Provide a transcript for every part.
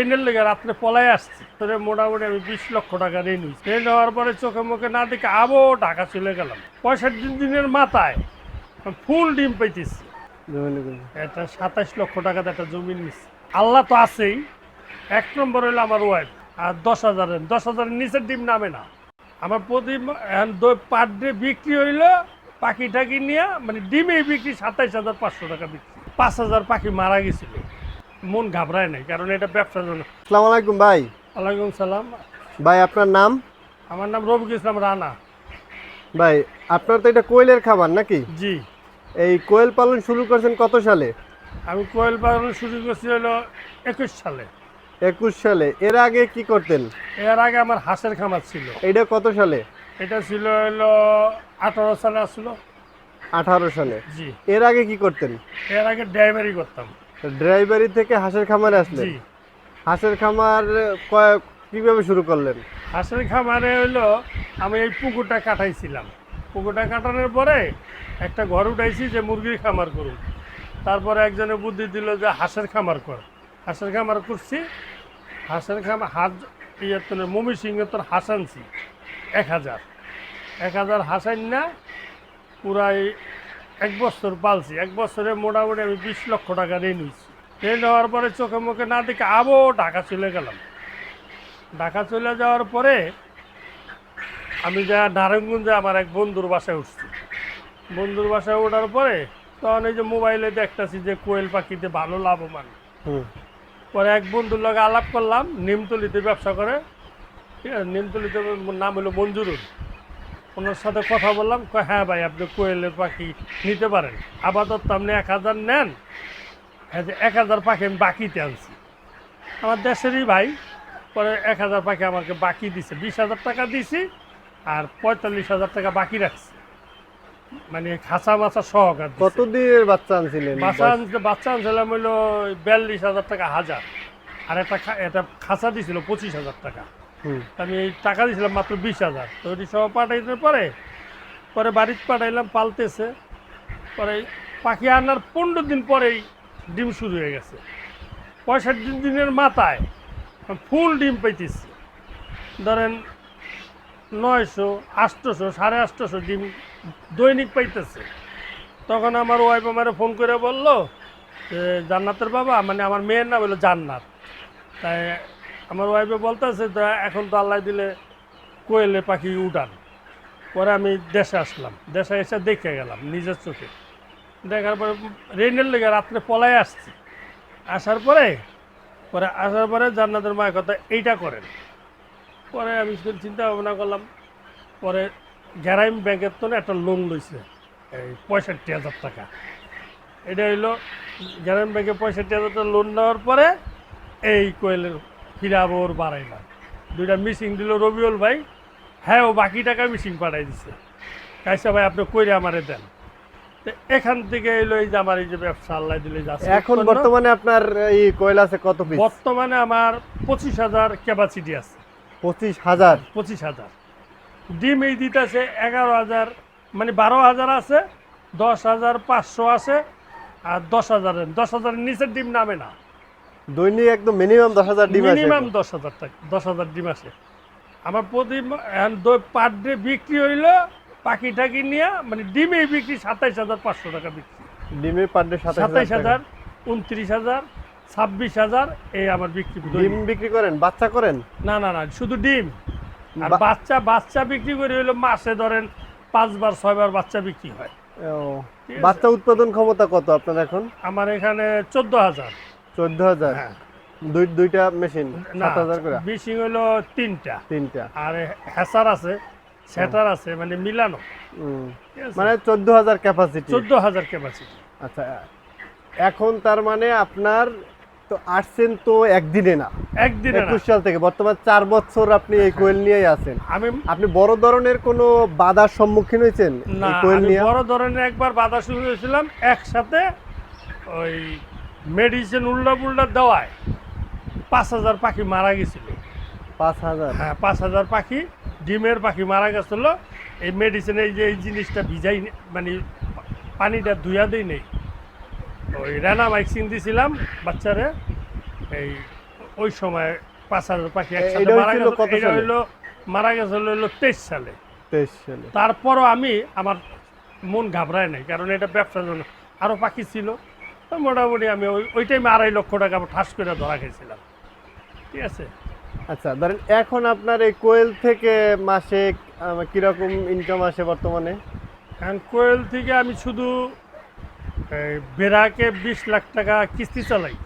ঋণের লেগে রাত্রে পলাই আসছি। তোরে মোটামুটি আমি বিশ লক্ষ টাকা ঋণ হয়েছি। ঋণ হওয়ার পরে চোখে মুখে না দেখে আবো ঢাকা চলে গেলাম। পঁয়ষট্টি দিনের মাথায় ফুল ডিম পাইতেছি এটা সাতাশ লক্ষ টাকাতে একটা জমি নিচ্ছে আল্লাহ তো আছেই। এক নম্বর হলো আমার ওয়াইফ আর দশ হাজারের দশ হাজারের নিচের ডিম নামে না। আমার প্রতি পার ডে বিক্রি হইল পাখি টাকি নিয়ে মানে ডিমেই বিক্রি সাতাইশ হাজার পাঁচশো টাকা বিক্রি। পাঁচ হাজার পাখি মারা গেছিল। মন ঘাবড়ায় নাই কারণ এটা ব্যবসার জন্য। আসসালামু আলাইকুম ভাই। ওয়ালাইকুম সালাম। ভাই আপনার নাম? আমার নাম রবিক ইসলাম রানা। ভাই আপনার তো এটা কোয়েলের খাবার নাকি? জি। এই কোয়েল পালন শুরু করেছেন কত সালে? আমি কোয়েল পালন শুরু করছি হলো একুশ সালে। একুশ সালে। এর আগে কি করতেন? এর আগে আমার হাঁসের খামার ছিল। এটা কত সালে? এটা ছিল হলো আঠারো সালে আসলো। আঠারো সালে। জি। এর আগে কি করতেন? এর আগে ড্রাইভারি করতাম। ড্রাইভারি থেকে হাঁসের খামারে আসলেন। হাঁসের খামার কীভাবে শুরু করলেন? হাঁসের খামারে হলো আমি এই পুকুরটা কাটাইছিলাম। পুকুরটা কাটানোর পরে একটা ঘর উঠাইছি যে মুরগির খামার করুন। তারপরে একজনে বুদ্ধি দিল যে হাঁসের খামার কর। হাঁসের খামার করছি। হাঁসের খামার হাঁস ইয়ে তোর মমি সিংহে তোর হাঁস আনছি। এক হাজার। এক হাজার হাঁস না পুরাই এক বছর পালছি এক বছরে মোটামুটি আমি বিশ লক্ষ টাকা ঋণ হয়েছি ঋণ হওয়ার পরে চোখে মুখে না দেখে আবো ঢাকা চলে গেলাম। ঢাকা চলে যাওয়ার পরে আমি যা নারায়ণগঞ্জে আমার এক বন্ধুর বাসায় উঠছি। বন্ধুর বাসায় ওঠার পরে তখন এই যে মোবাইলে দেখতেছি যে কোয়েল পাখিতে ভালো লাভবান। হুম। পরে এক বন্ধুর লগে আলাপ করলাম নিমতলিতে ব্যবসা করে। ঠিক আছে নিমতলিতে নাম হলো মঞ্জুরুল। ওনার সাথে কথা বললাম কয় হ্যাঁ ভাই আপনি কোয়েলের পাখি নিতে পারেন। আপাতত আপনি এক হাজার নেন। এই যে এক হাজার পাখি আমি বাকিতে আনছি। আমার দেশেরই ভাই পরে এক হাজার পাখি আমাকে বাকি দিছে। বিশ হাজার টাকা দিছি আর পঁয়তাল্লিশ হাজার টাকা বাকি রাখছি। মানে খাঁচা মাছা সহকার। কত দিনের বাচ্চা আনছিলেন? বাচ্চা আনতে বাচ্চা আনছিলাম হইল বিয়াল্লিশ হাজার টাকা হাজার। আর একটা একটা খাঁচা দিছিল পঁচিশ হাজার টাকা। আমি এই টাকা দিয়েছিলাম মাত্র বিশ হাজার। তো ওটি সব পাঠাইতে পরে পরে বাড়িতে পাঠাইলাম, পালতেছে। পরে পাখি আনার পনেরো দিন পরেই ডিম শুরু হয়ে গেছে। পঁয়ষট্টি দিনের মাথায় ফুল ডিম পাইতেছি। ধরেন নয়শো আটশোশো সাড়ে আটশোশো ডিম দৈনিক পাইতেছে। তখন আমার ওয়াইফ আমারে ফোন করে বলল যে, জান্নাতের বাবা মানে আমার মেয়ের নাম হলো জান্নাত। তাই আমার ওয়াইফে বলতেছে যে, এখন তো আল্লাহ দিলে কোয়েলে পাখি উঠান। পরে আমি দেশে আসলাম। দেশে এসে দেখে গেলাম, নিজের চোখে। দেখার পরে রেনের লেগে রাত্রে পলাই আসছি। আসার পরে পরে আসার পরে জান্নাতের মায়ের কথা এইটা করেন। পরে আমি চিন্তা ভাবনা করলাম, পরে গ্যারাইম ব্যাংকের তো একটা লোন লইছে, এই পঁয়ষট্টি হাজার টাকা। এটা হইল গ্রামীণ ব্যাংকে পঁয়ষট্টি হাজার টাকা লোন নেওয়ার পরে এই কোয়েলের ফিরাবোর বাড়াইলাম দুইটা মিসিং দিল রবিউল ভাই। হ্যাঁ ও বাকি টাকা মিসিং পাঠাই দিছে। কাইসা ভাই আপনি কইরে আমারে দেন। এখান থেকে এলো এই যে আমার এই যে ব্যবসা আল্লাহ দিলে যাচ্ছে এখন বর্তমানে আপনার এই কোয়েল আছে কত পিস বর্তমানে আমার পঁচিশ হাজার ক্যাপাসিটি আছে। পঁচিশ হাজার? পঁচিশ হাজার। ডিম এই দিতেছে এগারো হাজার মানে বারো হাজার আছে দশ হাজার পাঁচশো আছে আর দশ হাজারের দশ হাজারের নিচের ডিম নামে না। দৈনিক একদম মিনিমাম দশ হাজার ডিম মিনিমাম দশ হাজার টাকা দশ হাজার ডিম আসে। আমার প্রতি পার ডে বিক্রি হইল পাখি টাকি নিয়ে মানে ডিমে বিক্রি সাতাইশ হাজার পাঁচশো টাকা বিক্রি। ডিমে পার ডে সাতাইশ হাজার উনত্রিশ হাজার ছাব্বিশ হাজার এই আমার বিক্রি ডিম বিক্রি করেন? বাচ্চা করেন? না না না শুধু ডিম। আর বাচ্চা বাচ্চা বিক্রি করে হইল মাসে ধরেন পাঁচবার ছয়বার বাচ্চা বিক্রি হয়। বাচ্চা উৎপাদন ক্ষমতা কত আপনার এখন? আমার এখানে চোদ্দ হাজার। চোদ্দ হাজার। হ্যাঁ। দুই দুইটা মেশিন সাত হাজার করে। বিশিং হলো তিনটা। তিনটা। আর হ্যাসার আছে সেটার আছে মানে মিলানো? মানে চোদ্দ হাজার ক্যাপাসিটি চোদ্দ হাজার ক্যাপাসিটি আচ্ছা এখন তার মানে আপনার তো আসছেন তো একদিনে না? একদিনে একুশ সাল থেকে। বর্তমান চার বছর আপনি এই কোয়েল নিয়েই আছেন। আমি আপনি বড় ধরনের কোনো বাধার সম্মুখীন হয়েছেন না কোয়েল নিয়ে? বড় ধরনের একবার বাধা শুরু হয়েছিলাম একসাথে ওই মেডিসিন উল্টা পুল্টা দেওয়ায় পাঁচ হাজার পাখি মারা গেছিল। পাঁচ হাজার? হ্যাঁ পাঁচ হাজার পাখি ডিমের পাখি মারা গেছিল। এই মেডিসিন এই যে এই জিনিসটা ভিজাই মানে পানিটা ধুয়া দিই নেই। ওই রানা মাইক্সিন দিছিলাম বাচ্চারে। এই ওই সময় পাঁচ হাজার পাখি একসাথে মারা গেছে এটা হইল মারা গেছে হলো হইল তেইশ সালে। তেইশ সালে। তারপরও আমি আমার মন ঘাবড়ায় নাই কারণ এটা ব্যবসার জন্য। আরও পাখি ছিল। তো মোটামুটি আমি ওই টাইমে আড়াই লক্ষ টাকা ঠাস করে ধরা খেয়েছিলাম। ঠিক আছে? আচ্ছা ধরেন এখন আপনার এই কোয়েল থেকে মাসে কীরকম ইনকাম আসে বর্তমানে? এখন কোয়েল থেকে আমি শুধু বেড়াকে বিশ লাখ টাকা কিস্তি চালাই।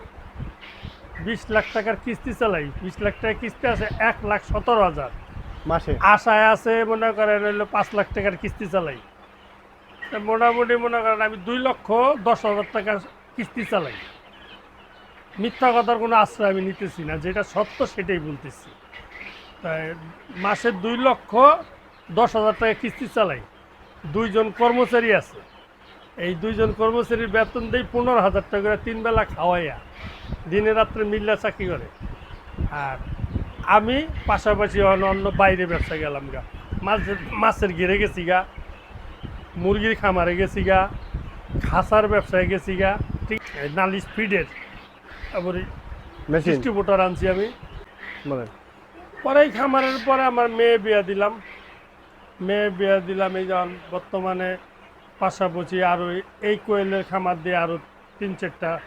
বিশ লাখ টাকার কিস্তি চালাই। বিশ লাখ টাকা কিস্তি আছে এক লাখ সতেরো হাজার। মাসে? আশায় আছে মনে করেন হইল পাঁচ লাখ টাকার কিস্তি চালাই। মোটামুটি মনে করেন আমি দুই লক্ষ দশ হাজার টাকার কিস্তি চালাই। মিথ্যা কথার কোনো আশ্রয় আমি নিতেছি না, যেটা সত্য সেটাই বলতেছি। তাই মাসে দুই লক্ষ দশ হাজার টাকা কিস্তি চালাই। দুইজন কর্মচারী আছে। এই দুইজন কর্মচারীর বেতন দেই পনেরো হাজার টাকা করে তিন বেলা খাওয়াইয়া। দিনে রাত্রে মিল্লা চাকরি করে। আর আমি পাশাপাশি অন্য অন্য বাইরে ব্যবসা গেলাম গা। মাছের মাছের ঘিরে গেছি গা। মুরগির খামারে গেছি গা। খাসার ব্যবসায় গেছি গা। এই নালিশ ফিডের তারপরে ডিস্ট্রিবিউটার আনছি আমি। বলেন পরে খামারের পরে আমার মেয়ে বিয়া দিলাম। মেয়ে বিয়া দিলাম এই যখন বর্তমানে পাশাপাশি আরও এই কোয়েলের খামার দিয়ে আরও তিন চারটা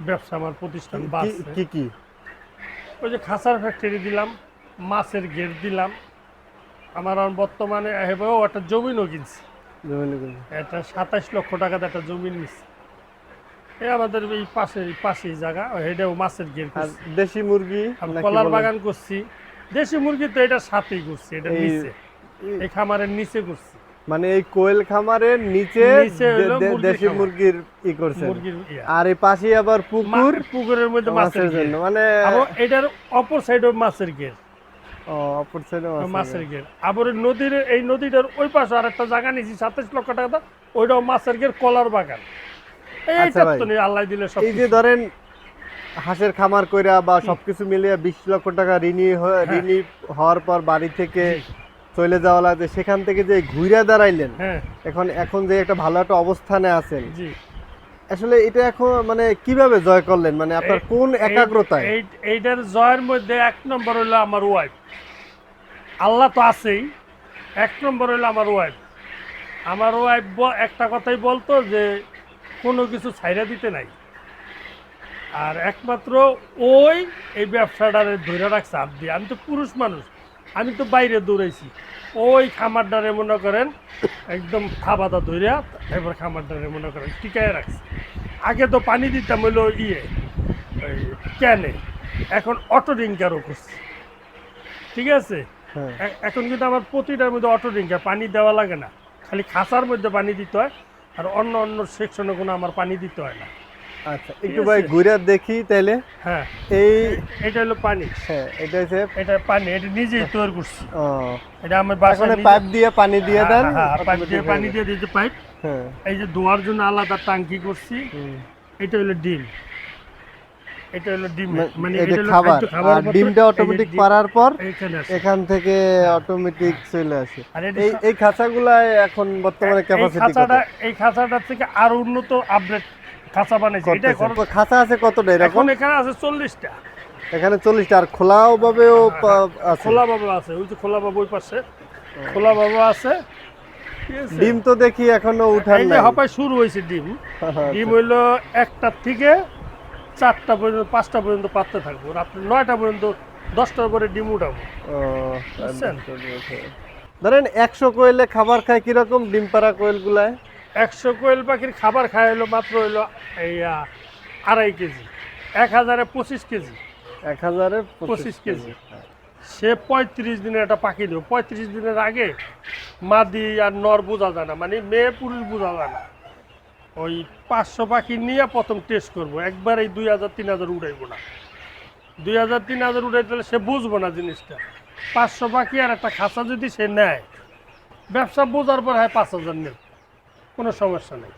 ব্যবসা আমার প্রতিষ্ঠান কি- কি কি? ওই যে খাসার ফ্যাক্টরি দিলাম মাছের গেট দিলাম। আমার এখন বর্তমানে একটা জমিনও কিনছি। একটা সাতাশ লক্ষ টাকাতে একটা জমিন নিচ্ছি আমাদের এই পাশে জায়গা এটাও মাছের গেট আর দেশি মুরগি কলার বাগান করছি। দেশি মুরগি তো এটা সাথেই করছি এটা নিচে। এই খামারের নিচে করছি। মানে এই কোয়েল খামারের নিচে দেশি মুরগির ই ইয়া। আর এই পাশে আবার পুকুর। পুকুরের মধ্যে মাছের জন্য। মানে এটার অপর সাইডে মাছের অপর সাইডে মাছের আবার নদীর এই নদীটার ওই পাশে আর একটা জায়গা নিয়েছি সাতাশ লক্ষ টাকা ওইটাও মাছের গেট কলার বাগান। আল্লাহ দিলে সব এই যে ধরেন হাঁসের খামার কইরা বা সবকিছু মিলিয়ে বিশ লক্ষ টাকা ঋণী হ্যাঁ। ঋণী হওয়ার পর বাড়ি থেকে চলে যাওয়া লাগছে। সেখান থেকে যে ঘুরে দাঁড়াইলেন হ্যাঁ। এখন এখন যে একটা ভালো একটা অবস্থানে আছেন। আসলে এটা এখন মানে কীভাবে জয় করলেন? মানে আপনার কোন একাগ্রতায়? এইটার জয়ের মধ্যে এক নম্বর হলো আমার ওয়াইফ আল্লাহ তো আছেই। এক নম্বর হলো আমার ওয়াইফ আমার ওয়াইফ একটা কথাই বলতো যে কোনো কিছু ছাইরা দিতে নাই। আর একমাত্র ওই এই ব্যবসাটারে ধরে রাখছে হাত দিয়ে আমি তো পুরুষ মানুষ আমি তো বাইরে দৌড়াইছি। ওই খামারটারে মনে করেন একদম থাবাদা ধরিয়া এবার খামারটারে মনে করেন টিকায় রাখছে। আগে তো পানি দিতাম হইল ইয়ে ক্যানে এখন অটো ড্রিঙ্কারও করছি। ঠিক আছে? হ্যাঁ। এখন কিন্তু আমার প্রতিটার মধ্যে অটো ড্রিঙ্কার পানি দেওয়া লাগে না। খালি খাসার মধ্যে পানি দিতে হয়। আর অন্য অন্য সেকশনে কোনো আমার পানি দিতে হয় না। আচ্ছা একটু ভাই। ঘুরে দেখি তাহলে হ্যাঁ এই এটা হলো পানি। হ্যাঁ এটা হচ্ছে এটা পানি এটা নিজেই তৈরি করছি। ও, এটা আমার বাসনে বাসায় পাইপ দিয়ে পানি দিয়ে হ্যাঁ, দেন। হ্যাঁ, হ্যাঁ, পাইপ দিয়ে পানি দিয়ে দিতে পাইপ। হ্যাঁ। এই যে ধোয়ার জন্য আলাদা টাঙ্কি করছি। এটা হলো ডিম। এটা হলো ডিম। মানে এটা খাবার। আর ডিমটা অটোমেটিক পারার পর এখান থেকে অটোমেটিক চলে আসে। এই এই খাঁচাগুলায় এখন বর্তমানে ক্যাপাসিটি খাঁচাটা এই খাঁচাটার থেকে আরও উন্নত আপডেট খাঁচা বানাইছে। এটা? খাঁচা আছে কতটা এখন এখানে আছে চল্লিশটা। এখানে চল্লিশটা। আর খোলাও ভাবেও আছে। খোলা বাবা আছে। ওই যে খোলা বাবা ওই পাশে। খোলা বাবা আছে। ডিম তো দেখি এখনও উঠান এই হপায় শুরু হয়েছে ডিম। ডিম হইল একটার থেকে চারটা পর্যন্ত পাঁচটা পর্যন্ত পাততে থাকব। রাত্রে নয়টা পর্যন্ত দশটার পরে ডিম উঠাবো। বুঝছেন? ধরেন একশো কোয়েলে খাবার খায় কীরকম ডিম পাড়া কোয়েল গুলায় একশো কোয়েল পাখির খাবার খায় হলো মাত্র হইল এই আড়াই কেজি। এক হাজারে পঁচিশ কেজি। এক হাজারে পঁচিশ কেজি সে পঁয়ত্রিশ দিনের একটা পাখি দেবো। পঁয়ত্রিশ দিনের আগে মাদি আর নর বোঝা যায় না মানে মেয়ে পুরুষ বোঝা যায় না। ওই পাঁচশো পাখি নিয়ে প্রথম টেস্ট করব। একবার এই দুই হাজার, তিন হাজার উড়াইবো না। দুই হাজার, তিন হাজার উড়াই তাহলে সে বুঝব না জিনিসটা। পাঁচশো পাখি আর একটা খাঁচা যদি সে নেয়, ব্যবসা বোঝার পর হয় পাঁচ হাজার নেব। কোনো সমস্যা নেই।